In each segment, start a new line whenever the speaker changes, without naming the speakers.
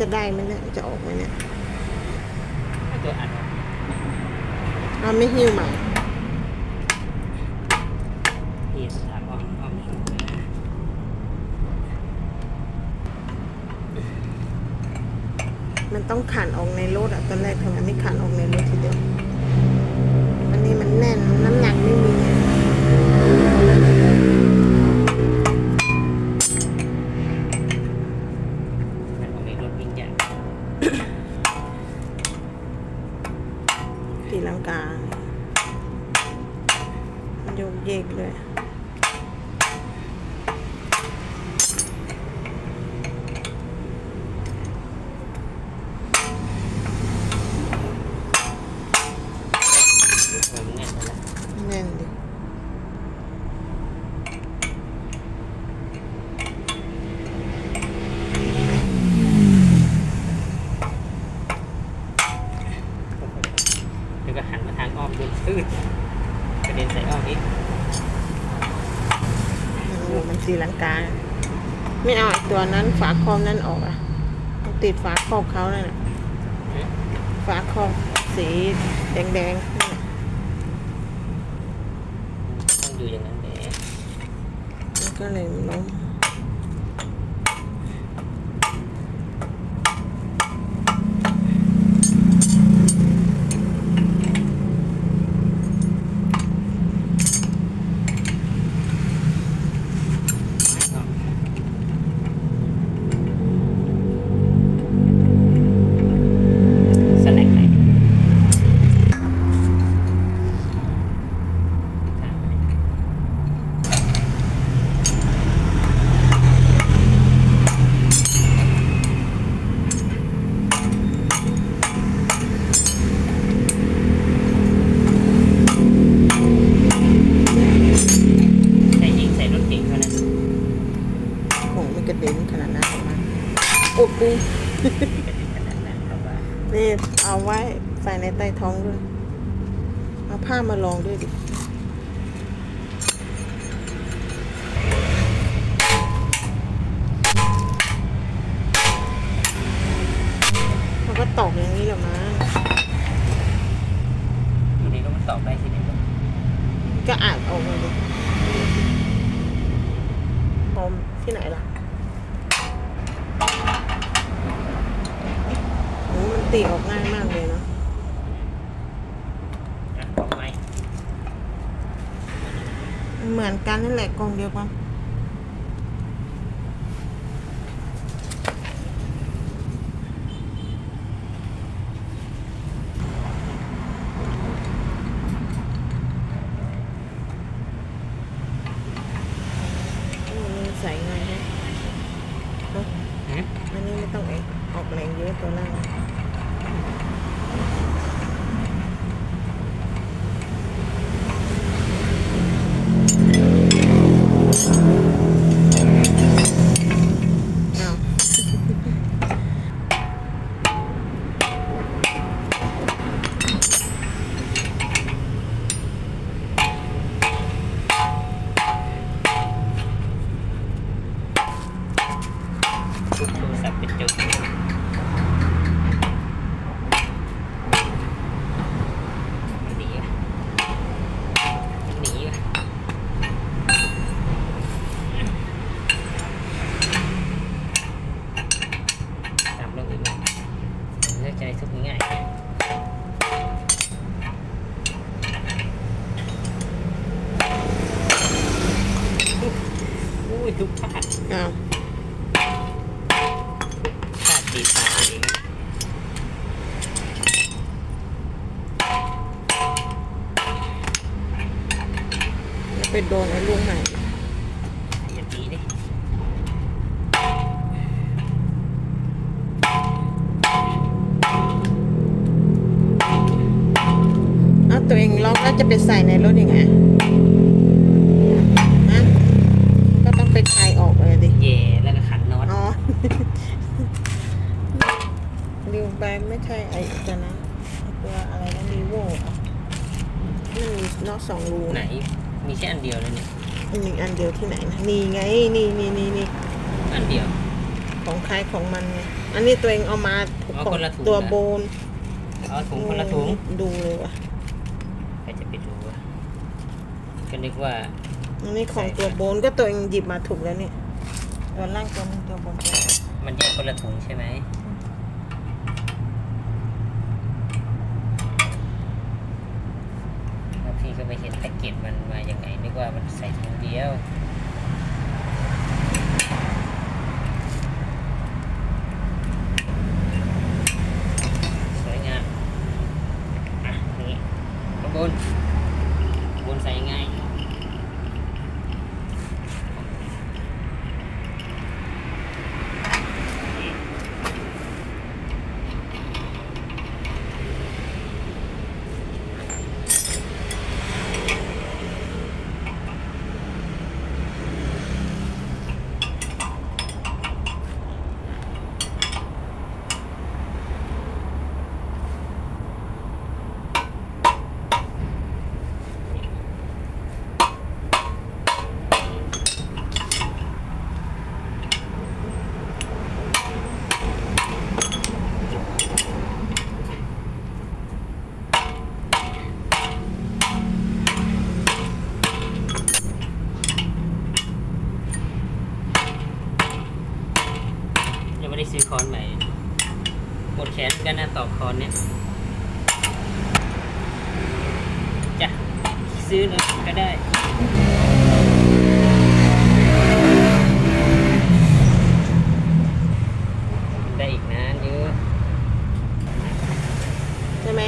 จะได้ไหมเนี่ยจะออกไหมเนี่ย
ถ้าตัวอัด
เอาไม่หิ้วใหม่
ที่สถานอ้อมอ้อมหิวนะ
มันต้องขันออกในรถอะตอนแรกทำไมไม่ขันออกในรถทีเดียว อันนี้มันแน่นน้ำหนักไโยกเยกเลย
ลูกผมเนี่ยนะ
แน่นดิ
แล้วก็หันมาทางอ้อมดูพืดกระ เด็นใส่อ้อมอีก
โอ้โหมันตีลังกา ไม่เอาไอ้ตัวนั้นฝาครอบนั้นออกอะต้องติดฝาครอบเขานั่นน่ะ
อืม
ฝาครอบสีแดงๆนั่นน่ะ
ต้องอยู่อย่างนั้นแหละ
มันก็เลยล้ม
ก
ระเด็นขนาดนั้นหรอกมั้งโอ้ปู
ขนาดนั้นเพราะว่า
นี่เอาไว้ใส่ในใต้ท้องด้วย เอาผ้ามาลองด้วยดิมันก็ตอกอย่างนี้แหละมั้ง
ทีนี้ก็มันตอบได้ทีนี้ก็
ก็อาจออกมาดิพร้อมที่ไหนล่ะโอ้มัน ตีออกง่ายมากเลยเนาะ
อะบอกไหม
เหมือนกันนั่นแหละกองเดียวกันอันนี้ใส่ง่ายนะเนอะ
หืม
อันนี้ไม่ต้องเอกออกแรงเยอะตัวล่างเอา
ทุกโทรศัพท์เป็นจุดหนีอะหนีอะตามลงอีกหน่อย เลือกใจทุกง่ายอุ้ยทุกพลาด
เอา
พลาดตีตาเอง
แล้วไปโดนไอ้ลูกใหม่ จะไปใส่ในรถยังไงฮะก็ต้องไปคลายออกเลยดิ
เย่แล้วก็ขันน็อต
อ๋อลืมไปไม่ใช่ไอ้ตัวนั้นตัวอะไรนะรีโวอะมันมีน็อตสองรู
ไหน มีแค่อันเดียวเลยเนี่ย
มันมีอันเดียวที่ไหนนะนี่ไง นี่นี่นี่นี่
อันเดียว
ของใครของมันไงอันนี้ตัวเองเอามา
เอา
ของ
คนละถุง
ตัว
นะ
โบน
เอาถุงคนละถุง
ดูเลยว่ะ
ใครจะไปดูวะ ก็นึกว่า
อันนี้ของ
ใส่
ตัวโบนก็ตัวเองหยิบมาถูกแล้วเนี่ยตัวล่างตัวนึงตัวบนตัวนึง
มันแยกคนละถุงใช่ไหมแล้วพี่ก็ไปเห็นแพ็กเกจมันมาอย่างไงนึกว่ามันใส่ถุงเดียว สวยงาม อะ นี่ข้างบนข้างบนใส่ง่าย ยังไม่ได้ซื้อคอนใหม่หมดแขนกันนะต่อคอนเนี่ยจ้ะซื้อเลยก็ได้ได้อีกนานเยอะ
ใช่ไหม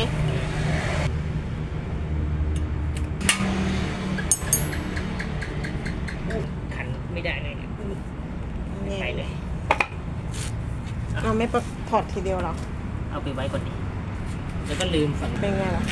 ขันไม่ได้เลยเนี่ยไปเลย
เอาไม่ประถอดทีเดียวเหรอ
เอาไปไว้ก่อนดีแล้วก็ลืมฝัง
เป็นไงล่ะ